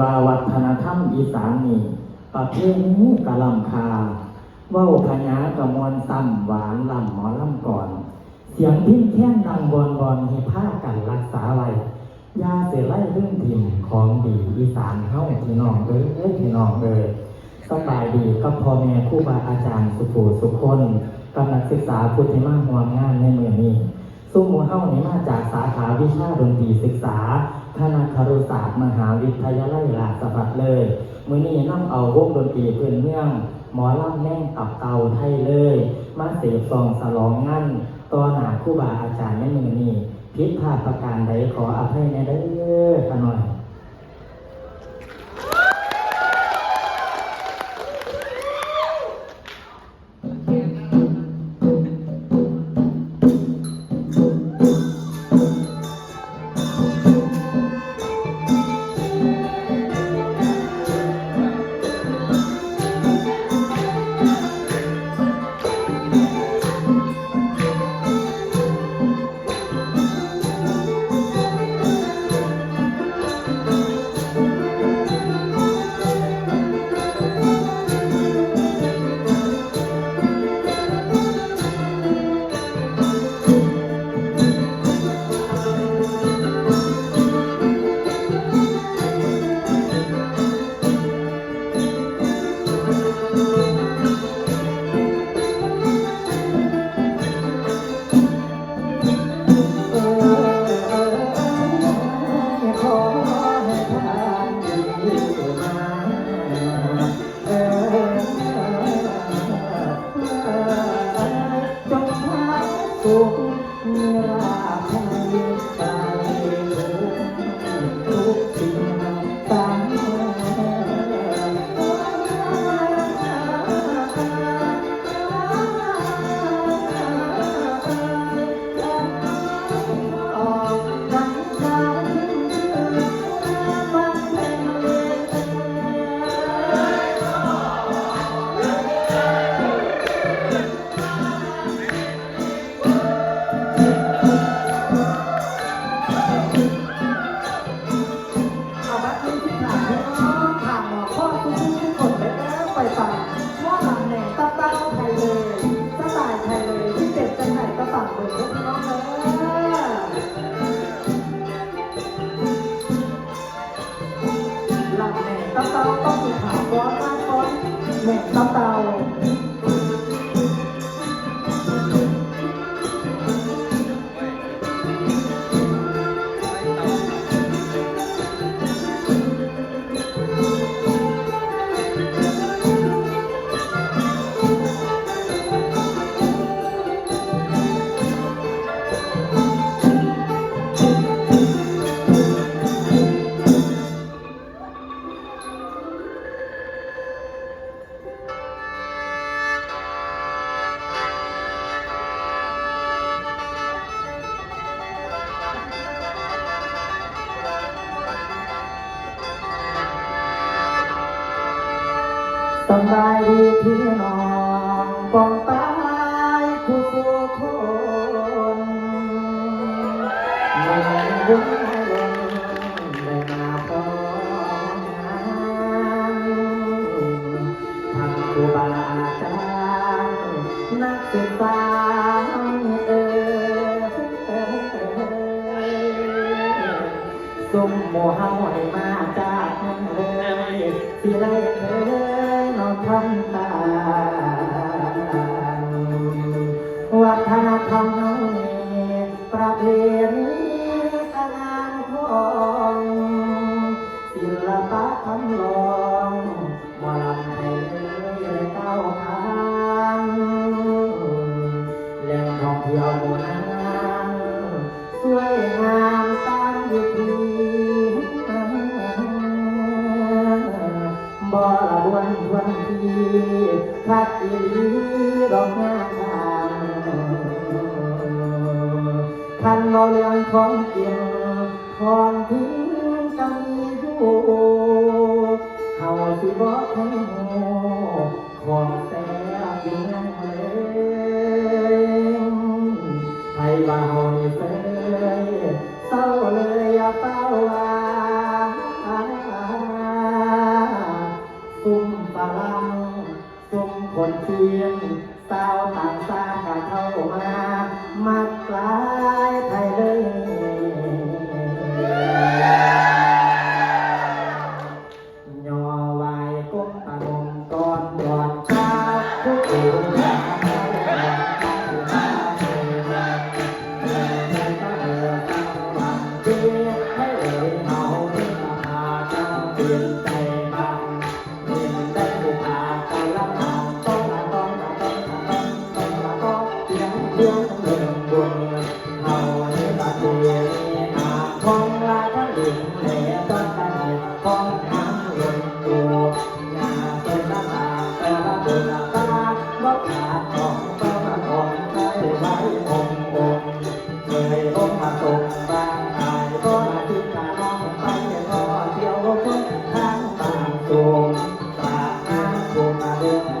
ว่าวัฒนธรรมอีสานนี่ประเพณีกะลำคาเว้าพญากะมวลซ้ำหวานลำหมอลำก่อน เสียงพิ้นแค้นดังบอนบอนให้ผ้ากันรักษาไว้ยาเสียไล่เรื่องถิ่นของดีอีสานเฮ้าพี่น้องเอ้ยเอ้ยพี่น้องเอ้ยสบายดีกับพ่อแม่ครูบาอาจารย์สุภูสุคนกับนักศึกษาพุทธิมาหัวงานในเมืองนี้ซุ้มหมูเฮ้านี้มาจากสาขาวิชาดนตรีศึกษา คณะครุศาสตร์มหาวิทยาลัยราชภัฏเลย มือนี้นั่งเอาวงดนตรีพื้นเมือง หมอลำแน่งตับเตาไทยเลย มาเสพซองสลองงั่นตอหนาคู่บาอาจารย์แม่มือนี่พิษพาประการใดขออภัยในเด้อขะหน่อย สบายดีพี่น้องปองตายผู้สุคนมันบุญลงได้มาพร้อมงานทั้งครูบาอาจารย์นักศึกษาเอ่ยสุ่มหมู่เฮาให้มาจากเมืองเลยสิได้เคยนอ น คักอีหลีดอกหน้าขามขันเราเรื่องของเกี่ยงพรทิ้งจะมีผู้เขาสิบอกให้หูของแต่เพียงเลยไทยบ่าวนี่เฟ้ยเศร้าเลยอย่าเป้าว่าซุ่มปลัง คนเชียงสาวต่างชาติเท่ามา มากลายไทยเลย Thank you.